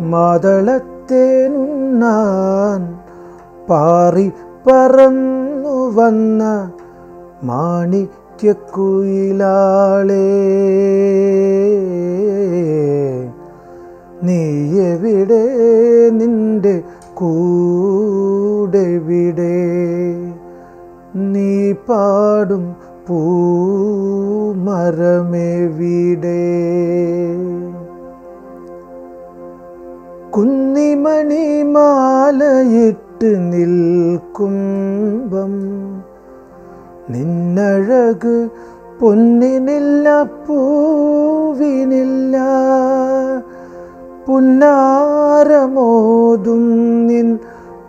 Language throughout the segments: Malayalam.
മാതളത്തേനുണ്ണാൻ പാറി പറന്നു വന്ന മാണിക്യക്കുയിലാളേ. നീ എവിടെ നിന്റെ കൂടെവിടെ? നീ പാടും പൂമരമെവിടെ? കുന്നിമണി മാലയിട്ട് നിൽക്കുമ്പം നിന്നഴക് പൊന്നിനില്ല പൂവിനില്ല. പുന്നാരമോതും നിൻ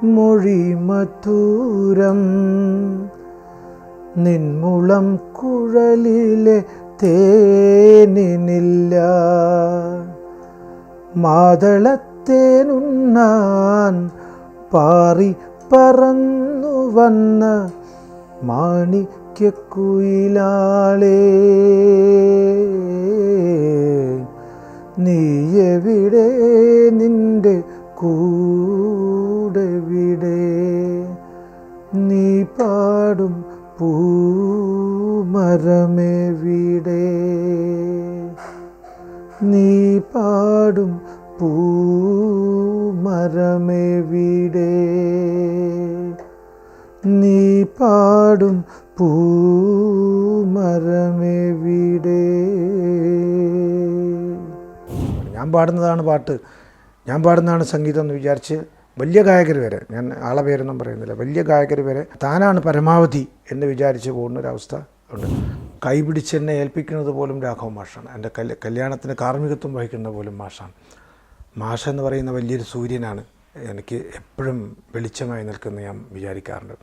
മൊഴി മധുരം നിൻമുളം കുഴലിലെ തേനിനില്ല. മാതളത്തേനുണ്ണാൻ പാറി പറന്നു വന്ന മാണിക്യക്കുയിലാളേ നീയെവിടെ? നിന്റെ കൂടെവിടെ? നീ പാടും പൂമരമെവിടെ? നീ പാടും പൂമരമെവിടെ? നീ പാടും പൂമരമെവിടെ? ഞാൻ പാടുന്നതാണ് പാട്ട്. ഞാൻ പാടുന്നതാണ് സംഗീതം എന്ന് വിചാരിച്ച് വലിയ ഗായകർ വരെ ഞാൻ ആളെ പേരൊന്നും പറയുന്നില്ല വലിയ ഗായകർ വരെ താനാണ് പരമാവധി എന്ന് വിചാരിച്ച് പോകുന്ന ഒരവസ്ഥ ഉണ്ട്. കൈപിടിച്ച് എന്നെ ഏൽപ്പിക്കുന്നത് പോലും രാഘവ മാഷാണ്. എന്റെ കല്യ കല്യാണത്തിന് കാർമ്മികത്വം വഹിക്കുന്ന പോലും മാഷാണ്. മാഷ എന്ന് പറയുന്ന വലിയൊരു സൂര്യനാണ് എനിക്ക് എപ്പോഴും വെളിച്ചമായി നിൽക്കുന്ന ഞാൻ വിചാരിക്കാറുണ്ട്.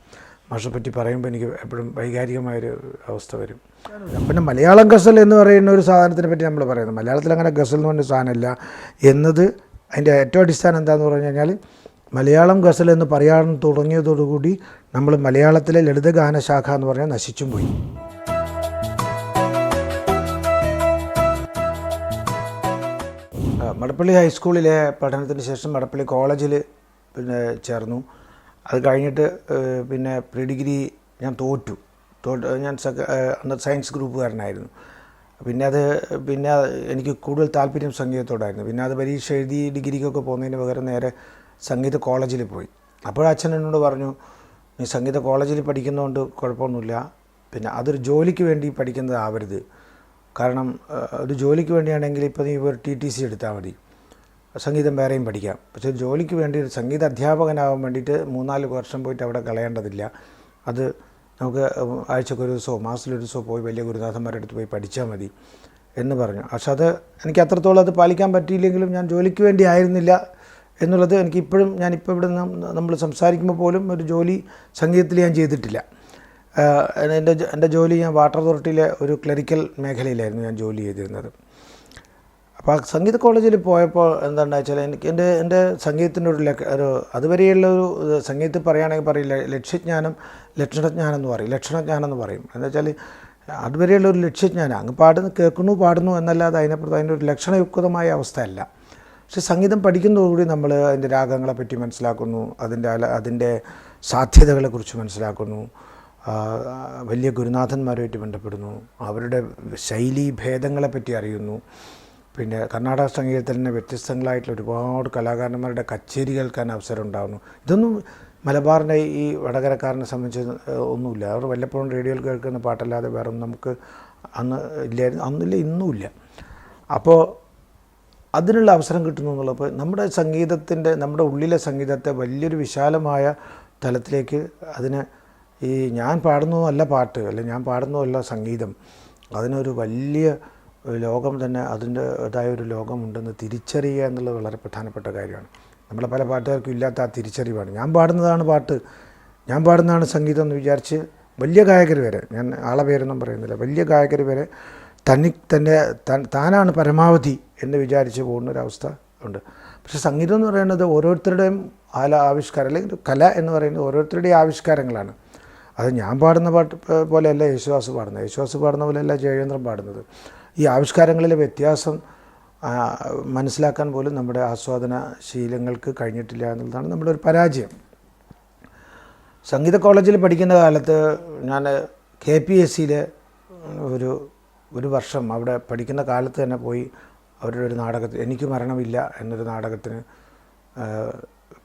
മാഷെ പറ്റി പറയുമ്പോൾ എനിക്ക് എപ്പോഴും വൈകാരികമായൊരു അവസ്ഥ വരും. പിന്നെ മലയാളം ഗസൽ എന്ന് പറയുന്ന ഒരു സാധനത്തിനെ പറ്റി നമ്മൾ പറയുന്നത് മലയാളത്തിൽ അങ്ങനെ ഗസൽ എന്ന് പറഞ്ഞ സാധനമില്ല. എന്നത് അതിന്റെ ഏറ്റവും അടിസ്ഥാനം എന്താണെന്ന് പറഞ്ഞു കഴിഞ്ഞാൽ മലയാളം ഗസൽ എന്ന് പറയാൻ തുടങ്ങിയതോടുകൂടി നമ്മൾ മലയാളത്തിലെ ലളിതഗാന ശാഖ എന്ന് പറഞ്ഞാൽ നശിച്ചും പോയി. മടപ്പള്ളി ഹൈസ്കൂളിലെ പഠനത്തിന് ശേഷം മടപ്പള്ളി കോളേജിൽ പിന്നെ ചേർന്നു. അത് കഴിഞ്ഞിട്ട് പിന്നെ പ്രീ ഡിഗ്രി ഞാൻ തോറ്റു. തോറ്റ് ഞാൻ അന്ന് സയൻസ് ഗ്രൂപ്പുകാരനായിരുന്നു. പിന്നെ അത് പിന്നെ എനിക്ക് കൂടുതൽ താല്പര്യം സംഗീതത്തോടായിരുന്നു. പിന്നെ അത് പരീക്ഷ എഴുതി ഡിഗ്രിക്കൊക്കെ പോകുന്നതിന് പകരം നേരെ സംഗീത കോളേജിൽ പോയി. അപ്പോൾ അച്ഛൻ എന്നോട് പറഞ്ഞു നീ സംഗീത കോളേജിൽ പഠിക്കുന്നതുകൊണ്ട് കുഴപ്പമൊന്നുമില്ല. പിന്നെ അതൊരു ജോലിക്ക് വേണ്ടി പഠിക്കുന്നതാവരുത്. കാരണം ഒരു ജോലിക്ക് വേണ്ടിയാണെങ്കിൽ ഇപ്പോൾ നീ ഒരു ടി ടി സി എടുത്താൽ മതി. സംഗീതം വേറെയും പഠിക്കാം. പക്ഷേ ജോലിക്ക് വേണ്ടി ഒരു സംഗീത അധ്യാപകനാവാൻ വേണ്ടിയിട്ട് മൂന്നാൽ വർഷം പോയിട്ട് അവിടെ കളയേണ്ടതില്ല. അത് നമുക്ക് ആഴ്ചക്കൊരു ദിവസമോ മാസത്തിലൊരു ദിവസമോ പോയി വലിയ ഗുരുനാഥന്മാരുടെ അടുത്ത് പോയി പഠിച്ചാൽ മതി എന്ന് പറഞ്ഞു. പക്ഷെ അത് എനിക്ക് അത്രത്തോളം അത് പാലിക്കാൻ പറ്റിയില്ലെങ്കിലും ഞാൻ ജോലിക്ക് വേണ്ടി ആയിരുന്നില്ല എന്നുള്ളത് എനിക്കിപ്പോഴും ഞാനിപ്പോൾ ഇവിടെ നമ്മൾ സംസാരിക്കുമ്പോൾ പോലും ഒരു ജോലി സംഗീതത്തിൽ ഞാൻ ചെയ്തിട്ടില്ല. എന്റെ എന്റെ ജോലി ഞാൻ വാട്ടർ അതോറിറ്റിയിലെ ഒരു ക്ലറിക്കൽ മേഖലയിലായിരുന്നു ഞാൻ ജോലി ചെയ്തിരുന്നത്. അപ്പോൾ സംഗീത കോളേജിൽ പോയപ്പോൾ എന്താണെന്ന് വെച്ചാൽ എനിക്ക് എന്റെ എന്റെ സംഗീതത്തിന്റെ ഒരു ഒരു അതുവരെയുള്ള ഒരു സംഗീതത്തിൽ പറയുകയാണെങ്കിൽ പറയില്ല ലക്ഷ്യജ്ഞാനം ലക്ഷണജ്ഞാനം എന്ന് പറയും ലക്ഷണജ്ഞാനം എന്ന് പറയും. എന്താ വെച്ചാൽ അതുവരെയുള്ള ഒരു ലക്ഷ്യജ്ഞാനം അങ്ങ് പാടുന്നു കേൾക്കുന്നു പാടുന്നു എന്നല്ലാതെ അതിനപ്പുറത്ത് അതിന്റെ ഒരു ലക്ഷണയുക്തമായ അവസ്ഥയല്ല. പക്ഷെ സംഗീതം പഠിക്കുന്നതോടുകൂടി നമ്മൾ അതിന്റെ രാഗങ്ങളെപ്പറ്റി മനസ്സിലാക്കുന്നു അതിന്റെ അതിന്റെ സാധ്യതകളെക്കുറിച്ച് മനസ്സിലാക്കുന്നു. വലിയ ഗുരുനാഥന്മാരുമായിട്ട് ബന്ധപ്പെടുന്നു. അവരുടെ ശൈലീ ഭേദങ്ങളെപ്പറ്റി അറിയുന്നു. പിന്നെ കർണാടക സംഗീതത്തിൽ തന്നെ വ്യത്യസ്തങ്ങളായിട്ടുള്ള ഒരുപാട് കലാകാരന്മാരുടെ കച്ചേരി കേൾക്കാൻ അവസരം ഉണ്ടാകുന്നു ഇതൊന്നും മലബാറിന്റെ ഈ വടകരക്കാരനെ സംബന്ധിച്ച് ഒന്നുമില്ല. അവർ വല്ലപ്പോഴും റേഡിയോയിൽ കേൾക്കുന്ന പാട്ടല്ലാതെ വേറെ നമുക്ക് അന്ന് ഇല്ലായിരുന്നു അന്നില്ല ഇന്നുമില്ല. അപ്പോൾ അതിനുള്ള അവസരം കിട്ടുന്നു എന്നുള്ളപ്പോൾ നമ്മുടെ സംഗീതത്തിന്റെ നമ്മുടെ ഉള്ളിലെ സംഗീതത്തെ വലിയൊരു വിശാലമായ തലത്തിലേക്ക് അതിനെ ഈ ഞാൻ പാടുന്നതല്ല പാട്ട് അല്ലെ ഞാൻ പാടുന്നതല്ല സംഗീതം അതിനൊരു വലിയ ലോകം തന്നെ അതിന്റെതായ ഒരു ലോകമുണ്ടെന്ന് തിരിച്ചറിയുക എന്നുള്ളത് വളരെ പ്രധാനപ്പെട്ട കാര്യമാണ്. നമ്മളെ പല പാട്ടുകാർക്കും ഇല്ലാത്ത ആ തിരിച്ചറിവാണ്. ഞാൻ പാടുന്നതാണ് പാട്ട്. ഞാൻ പാടുന്നതാണ് സംഗീതം എന്ന് വിചാരിച്ച് വലിയ ഗായകർ വരെ ഞാൻ ആളെ പേരൊന്നും പറയുന്നില്ല വലിയ ഗായകർ വരെ തന്നി തന്നെ താൻ- താനാണ് പരമാവധി എന്ന് വിചാരിച്ച് പോകുന്ന ഒരവസ്ഥ ഉണ്ട്. പക്ഷെ സംഗീതം എന്ന് പറയുന്നത് ഓരോരുത്തരുടെയും ആല ആവിഷ്കാരം അല്ലെങ്കിൽ കല എന്ന് പറയുന്നത് ഓരോരുത്തരുടെയും ആവിഷ്കാരങ്ങളാണ്. അത് ഞാൻ പാടുന്ന പാട്ട് പോലെയല്ല യേശുദാസ് പാടുന്നത്. യേശുദാസ് പാടുന്ന പോലെയല്ല ജയചന്ദ്രൻ പാടുന്നത്. ഈ ആവിഷ്കാരങ്ങളിലെ വ്യത്യാസം മനസ്സിലാക്കാൻ പോലും നമ്മുടെ ആസ്വാദന ശീലങ്ങൾക്ക് കഴിഞ്ഞിട്ടില്ല എന്നുള്ളതാണ് നമ്മുടെ ഒരു പരാജയം. സംഗീത കോളേജിൽ പഠിക്കുന്ന കാലത്ത് ഞാൻ കെ പി എസ് സിയിൽ ഒരു ഒരു വർഷം അവിടെ പഠിക്കുന്ന കാലത്ത് തന്നെ പോയി അവരുടെ ഒരു നാടകത്തിൽ എനിക്ക് മരണമില്ല എന്നൊരു നാടകത്തിന്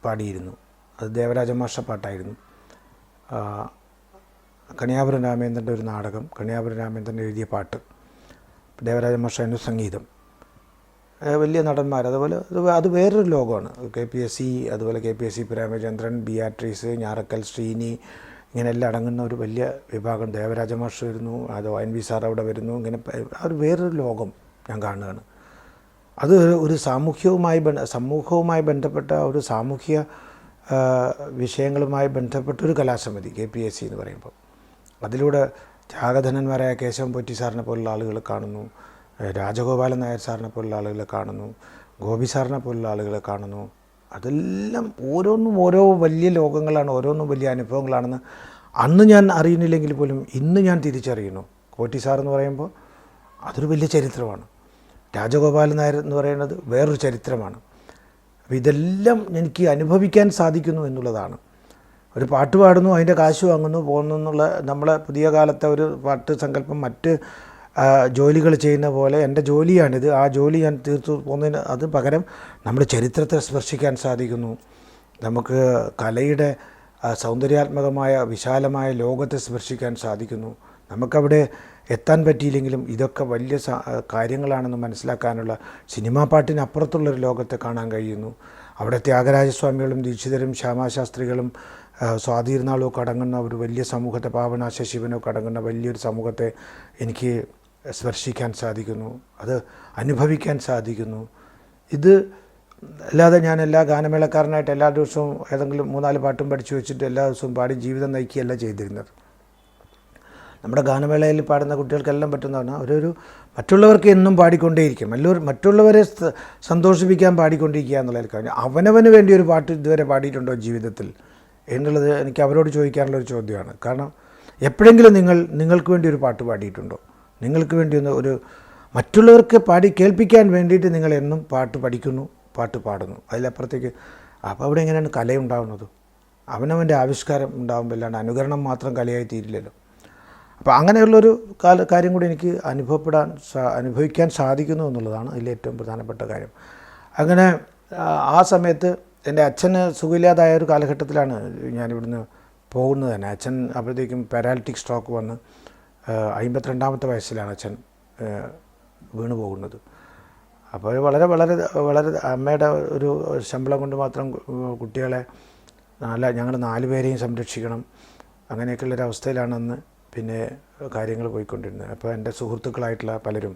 പാടിയിരുന്നു. അത് ദേവരാജ മാഷ പാട്ടായിരുന്നു. കണിയാപുരം രാമേന്ദ്രന്റെ ഒരു നാടകം കണിയാപുരം രാമേന്ദ്രൻ എഴുതിയ പാട്ട് ദേവരാജ മാഷന്റെ സംഗീതം. വലിയ നടന്മാർ. അതുപോലെ അത് വേറൊരു ലോകമാണ്. കെ പി എസ് സി അതുപോലെ K P S C Premachandran Beatrice Njarakkal Sreeni ഇങ്ങനെ എല്ലാം അടങ്ങുന്ന ഒരു വലിയ വിഭാഗം. ദേവരാജ മാഷ് വരുന്നു അത് എൻ വി സാർ അവിടെ വരുന്നു ഇങ്ങനെ ആ ഒരു വേറൊരു ലോകം ഞാൻ കാണുകയാണ്. അത് ഒരു സാമൂഹ്യവുമായി ബന്ധ സമൂഹവുമായി ബന്ധപ്പെട്ട ഒരു സാമൂഹ്യ വിഷയങ്ങളുമായി ബന്ധപ്പെട്ട ഒരു കലാസമിതി കെ പി എസ് സി എന്ന് പറയുമ്പോൾ. അതിലൂടെ ത്യാഗധനന്മാരായ കേശവൻ പൊറ്റി സാറിനെ പോലുള്ള ആളുകളെ കാണുന്നു. രാജഗോപാലൻ നായർ സാറിനെ പോലുള്ള ആളുകളെ കാണുന്നു. ഗോപി സാറിനെ പോലുള്ള ആളുകളെ കാണുന്നു. അതെല്ലാം ഓരോന്നും ഓരോ വലിയ ലോകങ്ങളാണ് ഓരോന്നും വലിയ അനുഭവങ്ങളാണെന്ന് അന്ന് ഞാൻ അറിയുന്നില്ലെങ്കിൽ പോലും ഇന്ന് ഞാൻ തിരിച്ചറിയുന്നു. കോറ്റി സാർ എന്ന് പറയുമ്പോൾ അതൊരു വലിയ ചരിത്രമാണ്. രാജഗോപാലൻ നായർ എന്ന് പറയുന്നത് വേറൊരു ചരിത്രമാണ്. അപ്പോൾ ഇതെല്ലാം എനിക്ക് അനുഭവിക്കാൻ സാധിക്കുന്നു എന്നുള്ളതാണ്. ഒരു പാട്ട് പാടുന്നു അതിന്റെ കാശ് വാങ്ങുന്നു പോകുന്നു എന്നുള്ള നമ്മളെ പുതിയ കാലത്തെ ഒരു പാട്ട് സങ്കല്പം മറ്റ് ജോലികൾ ചെയ്യുന്ന പോലെ എന്റെ ജോലിയാണിത്. ആ ജോലി ഞാൻ തീർത്തു പോകുന്നതിന് അത് പകരം നമ്മുടെ ചരിത്രത്തെ സ്പർശിക്കാൻ സാധിക്കുന്നു. നമുക്ക് കലയുടെ സൗന്ദര്യാത്മകമായ വിശാലമായ ലോകത്തെ സ്പർശിക്കാൻ സാധിക്കുന്നു. നമുക്കവിടെ എത്താൻ പറ്റിയില്ലെങ്കിലും ഇതൊക്കെ വലിയ കാര്യങ്ങളാണെന്ന് മനസ്സിലാക്കാനുള്ള സിനിമാ പാട്ടിനപ്പുറത്തുള്ളൊരു ലോകത്തെ കാണാൻ കഴിയുന്നു. അവിടെ ത്യാഗരാജസ്വാമികളും ദീക്ഷിതരും ശ്യാമാശാസ്ത്രികളും ഒക്കെ അടങ്ങുന്ന ഒരു വലിയ സമൂഹത്തെ പാവനാശ ശിവനൊക്കെ അടങ്ങുന്ന വലിയൊരു സമൂഹത്തെ എനിക്ക് സ്പർശിക്കാൻ സാധിക്കുന്നു. അത് അനുഭവിക്കാൻ സാധിക്കുന്നു. ഇത് അല്ലാതെ ഞാൻ എല്ലാ ഗാനമേളക്കാരനായിട്ട് എല്ലാ ദിവസവും ഏതെങ്കിലും മൂന്നാൽ പാട്ടും പഠിച്ചു വെച്ചിട്ട് എല്ലാ ദിവസവും പാടി ജീവിതം നയിക്കുകയല്ല ചെയ്തിരുന്നത്. നമ്മുടെ ഗാനമേളയിൽ പാടുന്ന കുട്ടികൾക്കെല്ലാം പറ്റുന്നതാണ്. അവരൊരു മറ്റുള്ളവർക്ക് എന്നും പാടിക്കൊണ്ടേയിരിക്കും. എല്ലാവരും മറ്റുള്ളവരെ സന്തോഷിപ്പിക്കാൻ പാടിക്കൊണ്ടിരിക്കുക എന്നുള്ളതിൽ കാര്യം. അവനവന് വേണ്ടി ഒരു പാട്ട് ഇതുവരെ പാടിയിട്ടുണ്ടോ ജീവിതത്തിൽ? എന്നുള്ളത് എനിക്ക് അവരോട് ചോദിക്കാനുള്ള ഒരു ചോദ്യമാണ്. കാരണം എപ്പോഴെങ്കിലും നിങ്ങൾ നിങ്ങൾക്ക് വേണ്ടി ഒരു പാട്ട് പാടിയിട്ടുണ്ടോ? നിങ്ങൾക്ക് വേണ്ടി ഒന്ന് ഒരു മറ്റുള്ളവർക്ക് പാടി കേൾപ്പിക്കാൻ വേണ്ടിയിട്ട് നിങ്ങൾ എന്നും പാട്ട് പഠിക്കുന്നു പാട്ട് പാടുന്നു. അതിലപ്പുറത്തേക്ക് അപ്പോൾ അവിടെ എങ്ങനെയാണ് കലയുണ്ടാവുന്നത്? അവനവന്റെ ആവിഷ്കാരം ഉണ്ടാകുമ്പോൾ അല്ലാണ്ട് അനുകരണം മാത്രം കലയായി തീരില്ലല്ലോ. അപ്പോൾ അങ്ങനെയുള്ളൊരു കാല കാര്യം കൂടി എനിക്ക് അനുഭവപ്പെടാൻ അനുഭവിക്കാൻ സാധിക്കുന്നു എന്നുള്ളതാണ് അതിലേറ്റവും പ്രധാനപ്പെട്ട കാര്യം. അങ്ങനെ ആ സമയത്ത് എന്റെ അച്ഛന് സുഖമില്ലാതായ ഒരു കാലഘട്ടത്തിലാണ് ഞാനിവിടുന്ന് പോകുന്നത് തന്നെ. അച്ഛൻ അപ്പോഴത്തേക്കും പാരാലിറ്റിക് സ്ട്രോക്ക് വന്ന് അമ്പത്തിരണ്ടാമത്തെ വയസ്സിലാണ് അച്ഛൻ വീണ് പോകുന്നത്. അപ്പോൾ വളരെ വളരെ വളരെ അമ്മയുടെ ഒരു ശമ്പളം കൊണ്ട് മാത്രം കുട്ടികളെ നല്ല ഞങ്ങൾ നാല് പേരെയും സംരക്ഷിക്കണം. അങ്ങനെയൊക്കെയുള്ളൊരവസ്ഥയിലാണെന്ന് പിന്നെ കാര്യങ്ങൾ പോയിക്കൊണ്ടിരുന്നത്. അപ്പോൾ എന്റെ സുഹൃത്തുക്കളായിട്ടുള്ള പലരും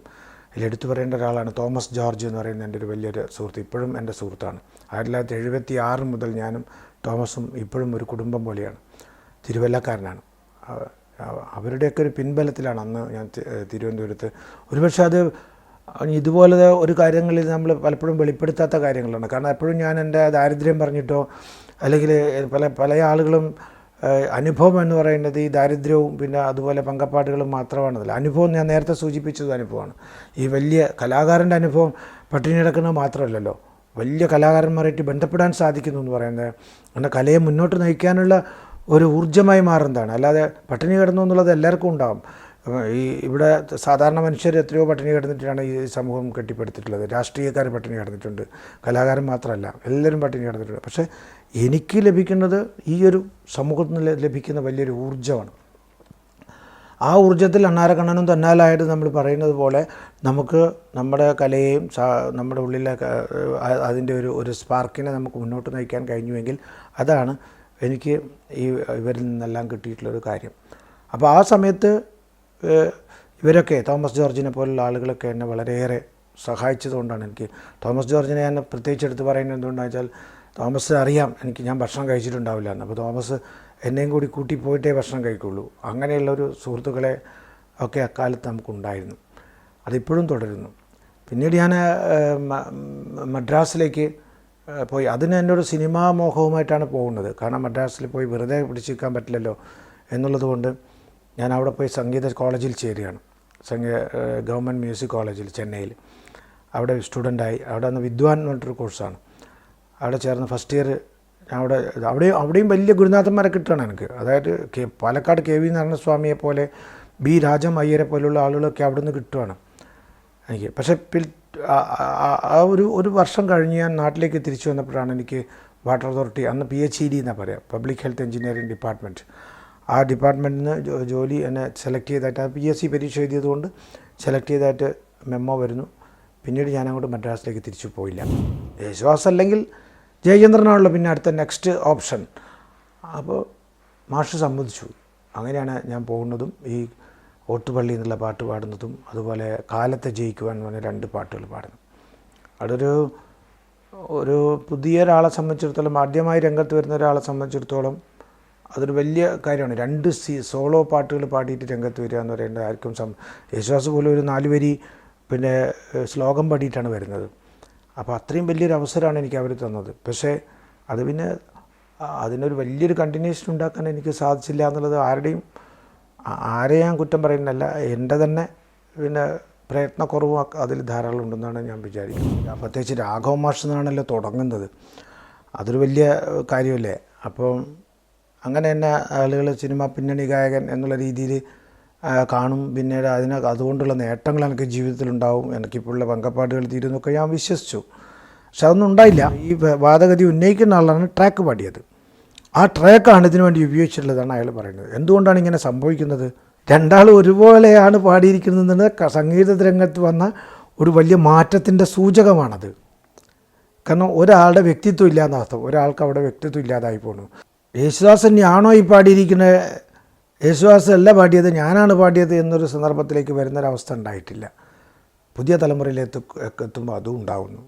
ഇതിലെടുത്തു പറയേണ്ട ഒരാളാണ് തോമസ് ജോർജ് എന്ന് പറയുന്ന എന്റെ ഒരു വലിയൊരു സുഹൃത്ത് ഇപ്പോഴും എന്റെ സുഹൃത്താണ്. ആയിരത്തി തൊള്ളായിരത്തി എഴുപത്തി ആറ് മുതൽ ഞാനും തോമസും ഇപ്പോഴും ഒരു കുടുംബം പോലെയാണ്. തിരുവല്ലക്കാരനാണ്. അവ- അവ- അവരുടെയൊക്കെ ഒരു പിൻബലത്തിലാണ് അന്ന് ഞാൻ തിരുവനന്തപുരത്ത്. ഒരുപക്ഷെ അത് ഇതുപോലെ ഒരു കാര്യങ്ങളിൽ നമ്മൾ പലപ്പോഴും വെളിപ്പെടുത്താത്ത കാര്യങ്ങളാണ്. കാരണം എപ്പോഴും ഞാൻ എന്റെ ദാരിദ്ര്യം പറഞ്ഞിട്ടോ അല്ലെങ്കിൽ പല പല ആളുകളും അനുഭവം എന്ന് പറയുന്നത് ഈ ദാരിദ്ര്യവും പിന്നെ അതുപോലെ പങ്കപ്പാടുകളും മാത്രമാണതല്ല അനുഭവം ഞാൻ നേരത്തെ സൂചിപ്പിച്ചത് അനുഭവമാണ്. ഈ വലിയ കലാകാരന്റെ അനുഭവം പട്ടിണി കിടക്കുന്നത് മാത്രമല്ലല്ലോ. വലിയ കലാകാരന്മാരായിട്ട് ബന്ധപ്പെടാൻ സാധിക്കുന്നു എന്ന് പറയുന്നത്. അങ്ങനെ കലയെ മുന്നോട്ട് നയിക്കാനുള്ള ഒരു ഊർജമായി മാറുന്നതാണ്. അല്ലാതെ പട്ടിണി കിടന്നു എന്നുള്ളത് എല്ലാവർക്കും ഉണ്ടാകും ഈ ഇവിടെ സാധാരണ മനുഷ്യർ എത്രയോ പട്ടിണി കിടന്നിട്ടാണ് ഈ സമൂഹം കെട്ടിപ്പടുത്തിട്ടുള്ളത്. രാഷ്ട്രീയക്കാർ പട്ടിണി കിടന്നിട്ടുണ്ട്. കലാകാരൻ മാത്രമല്ല എല്ലാവരും പട്ടിണി കിടന്നിട്ടുണ്ട്. പക്ഷേ എനിക്ക് ലഭിക്കുന്നത് ഈ ഒരു സമൂഹത്തിൽ നിന്ന് ലഭിക്കുന്ന വലിയൊരു ഊർജമാണ്. ആ ഊർജത്തിൽ അണ്ണാരക്കണ്ണനും തന്നാലായിട്ട് നമ്മൾ പറയുന്നത് പോലെ നമുക്ക് നമ്മുടെ കലയെയും നമ്മുടെ ഉള്ളിലെ അതിന്റെ ഒരു ഒരു സ്പാർക്കിനെ നമുക്ക് മുന്നോട്ട് നയിക്കാൻ കഴിഞ്ഞുവെങ്കിൽ അതാണ് എനിക്ക് ഈ ഇവരിൽ നിന്നെല്ലാം കിട്ടിയിട്ടുള്ളൊരു കാര്യം. അപ്പോൾ ആ സമയത്ത് ഇവരൊക്കെ തോമസ് ജോർജിനെ പോലുള്ള ആളുകളൊക്കെ എന്നെ വളരെയേറെ സഹായിച്ചതുകൊണ്ടാണ് എനിക്ക് തോമസ് ജോർജിനെ ഞാൻ പ്രത്യേകിച്ച് എടുത്ത് പറയുന്നത് എന്തുകൊണ്ടാണെന്ന് വെച്ചാൽ തോമസ് അറിയാം എനിക്ക് ഞാൻ ഭക്ഷണം കഴിച്ചിട്ടുണ്ടാവില്ല എന്ന്. അപ്പോൾ തോമസ് എന്നെയും കൂടി കൂട്ടി പോയിട്ടേ ഭക്ഷണം കഴിക്കുള്ളൂ. അങ്ങനെയുള്ളൊരു സുഹൃത്തുക്കളെ ഒക്കെ അക്കാലത്ത് നമുക്കുണ്ടായിരുന്നു. അതിപ്പോഴും തുടരുന്നു. പിന്നീട് ഞാൻ മദ്രാസിലേക്ക് പോയി. അതിന് എന്റെ ഒരു സിനിമാ മോഹവുമായിട്ടാണ് പോകുന്നത്. കാരണം മദ്രാസിൽ പോയി വെറുതെ പിടിച്ചിരിക്കാൻ പറ്റില്ലല്ലോ എന്നുള്ളത് കൊണ്ട് ഞാൻ അവിടെ പോയി സംഗീത കോളേജിൽ ചേരുകയാണ്. സംഗീത ഗവൺമെന്റ് മ്യൂസിക് കോളേജിൽ ചെന്നൈയിൽ. അവിടെ സ്റ്റുഡന്റായി. അവിടെ നിന്ന് വിദ്വാൻ എന്ന് പറഞ്ഞിട്ടൊരു കോഴ്സാണ്. അവിടെ ചേർന്ന് ഫസ്റ്റ് ഇയർ ഞാൻ അവിടെ അവിടെയും വലിയ ഗുരുനാഥന്മാരെ കിട്ടുകയാണ് എനിക്ക്. അതായത് കെ പാലക്കാട് കെ വി നാരായണസ്വാമിയെ പോലെ ബി രാജം അയ്യരെ പോലെയുള്ള ആളുകളൊക്കെ അവിടെ നിന്ന് കിട്ടുകയാണ് എനിക്ക്. പക്ഷേ പിൽ ആ ഒരു ഒരു വർഷം കഴിഞ്ഞ് ഞാൻ നാട്ടിലേക്ക് തിരിച്ചു വന്നപ്പോഴാണ് എനിക്ക് വാട്ടർ അതോറിറ്റി അന്ന് പി എച്ച് ഇ ഡി എന്നാണ് പറയുക പബ്ലിക് ഹെൽത്ത് എഞ്ചിനീയറിംഗ് ഡിപ്പാർട്ട്മെന്റ് ആ ഡിപ്പാർട്ട്മെന്റിൽ നിന്ന് ജോലി എന്നെ സെലക്ട് ചെയ്തായിട്ട് ആ പി എസ് സി പരീക്ഷ എഴുതിയതുകൊണ്ട് സെലക്ട് ചെയ്തായിട്ട് മെമ്മോ വരുന്നു. പിന്നീട് ഞാൻ അങ്ങോട്ട് മദ്രാസിലേക്ക് തിരിച്ചു പോയില്ല. യേശുദാസ് അല്ലെങ്കിൽ ജയചന്ദ്രനാണല്ലോ പിന്നെ അടുത്ത നെക്സ്റ്റ് ഓപ്ഷൻ. അപ്പോൾ മാഷ് സമ്മതിച്ചു. അങ്ങനെയാണ് ഞാൻ പോകുന്നതും ഈ ഓട്ടുപള്ളി എന്നുള്ള പാട്ട് പാടുന്നതും അതുപോലെ കാലത്തെ ജയിക്കുവാൻ പറഞ്ഞ രണ്ട് പാട്ടുകൾ പാടുന്നു. അതൊരു ഒരു പുതിയ ഒരാളെ സംബന്ധിച്ചിടത്തോളം ആദ്യമായി രംഗത്ത് വരുന്ന ഒരാളെ സംബന്ധിച്ചിടത്തോളം അതൊരു വലിയ കാര്യമാണ്. രണ്ട് സി സോളോ പാട്ടുകൾ പാടിയിട്ട് രംഗത്ത് വരിക എന്ന് പറയുന്നത് ആർക്കും സം യേശുദാസ് പോലും ഒരു നാല് വരി പിന്നെ ശ്ലോകം പാടിയിട്ടാണ് വരുന്നത്. അപ്പോൾ അത്രയും വലിയൊരു അവസരമാണ് എനിക്ക് അവർ തന്നത്. പക്ഷേ അത് പിന്നെ അതിനൊരു വലിയൊരു കണ്ടിന്യൂഷൻ ഉണ്ടാക്കാൻ എനിക്ക് സാധിച്ചില്ല എന്നുള്ളത് ആരുടെയും ആരെ ഞാൻ കുറ്റം പറയുന്നതല്ല എന്റെ തന്നെ പിന്നെ പ്രയത്നക്കുറവും അതിൽ ധാരാളം ഉണ്ടെന്നാണ് ഞാൻ വിചാരിക്കുന്നത്. പ്രത്യേകിച്ച് രാഘവ തുടങ്ങുന്നത്. അതൊരു വലിയ കാര്യമല്ലേ? അപ്പം അങ്ങനെ തന്നെ ആളുകൾ സിനിമ പിന്നണി ഗായകൻ എന്നുള്ള രീതിയിൽ കാണും. പിന്നീട് അതിന് അതുകൊണ്ടുള്ള നേട്ടങ്ങൾ എനിക്ക് ജീവിതത്തിലുണ്ടാവും. എനിക്കിപ്പോഴുള്ള പങ്കപ്പാടുകൾ തീരുന്നൊക്കെ ഞാൻ വിശ്വസിച്ചു. പക്ഷെ അതൊന്നും ഉണ്ടായില്ല. ഈ വാദഗതി ഉന്നയിക്കുന്ന ആളാണ് ട്രാക്ക് പാടിയത്. ആ ട്രാക്കാണ് ഇതിനു വേണ്ടി ഉപയോഗിച്ചിട്ടുള്ളതാണ് അയാൾ പറയുന്നത്. എന്തുകൊണ്ടാണ് ഇങ്ങനെ സംഭവിക്കുന്നത്? രണ്ടാളും ഒരുപോലെയാണ് പാടിയിരിക്കുന്നത് ക- സംഗീത രംഗത്ത് വന്ന ഒരു വലിയ മാറ്റത്തിന്റെ സൂചകമാണത്. കാരണം ഒരാളുടെ വ്യക്തിത്വം ഇല്ലാന്ന അർത്ഥം ഒരാൾക്ക് അവിടെ വ്യക്തിത്വം ഇല്ലാതായി പോണു. യേശുദാസ് തന്നെയാണോ ഈ പാടിയിരിക്കുന്നത് യേശുദാസ് അല്ല പാടിയത് ഞാനാണ് പാടിയത് എന്നൊരു സന്ദർഭത്തിലേക്ക് വരുന്നൊരവസ്ഥ ഉണ്ടായിട്ടില്ല. പുതിയ തലമുറയിലെത്തു എത്തുമ്പോൾ അതും ഉണ്ടാവുന്നു.